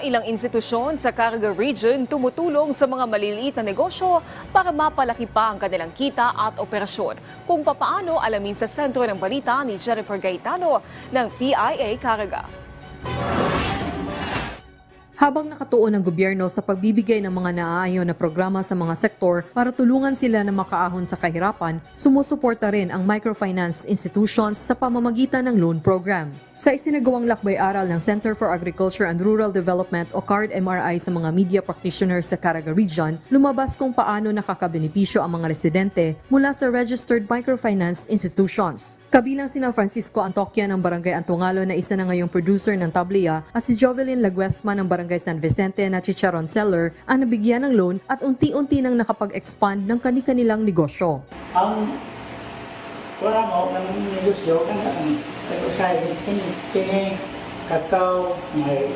Ilang institusyon sa Caraga Region tumutulong sa mga maliliit na negosyo para mapalaki pa ang kanilang kita at operasyon. Kung papaano alamin sa sentro ng balita ni Jennifer Gaetano ng PIA Caraga. Habang nakatuon ang gobyerno sa pagbibigay ng mga naaayon na programa sa mga sektor para tulungan sila na makaahon sa kahirapan, sumusuporta rin ang microfinance institutions sa pamamagitan ng loan program. Sa isinagawang lakbay-aral ng Center for Agriculture and Rural Development o CARD MRI sa mga media practitioners sa Caraga Region, lumabas kung paano nakakabenepisyo ang mga residente mula sa registered microfinance institutions. Kabilang sina Francisco Antoquia ng Barangay Antungalo na isa na ngayong producer ng Tablia at si Jovelyn Laguesma ng Barangay San Vicente na chicharon seller ang nabigyan ng loan at unti-unti nang nakapag-expand ng kani-kanilang negosyo. ang wala mo ng negosyo kan ang pag-usay kini kini kakao may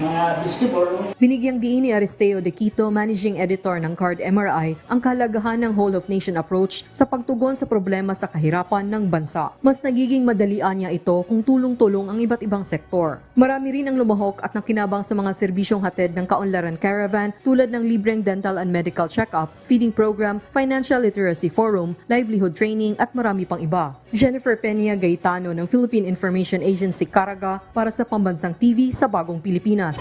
mga vegetable Binigyang diin ni Aristeo De Quito, managing editor ng Card MRI, ang kahalagahan ng whole of nation approach sa pagtugon sa problema sa kahirapan ng bansa. Mas nagiging madalian niya ito kung tulong-tulong ang iba't ibang sektor. Marami rin ang lumahok at nakinabang sa mga serbisyong hatid ng Kaunlaran Caravan tulad ng libreng dental and medical check-up, feeding program, financial literacy forum, livelihood training at marami pang iba. Jennifer Peña Gaetano ng Philippine Information Agency Caraga para sa Pambansang TV sa Bagong Pilipinas. নাস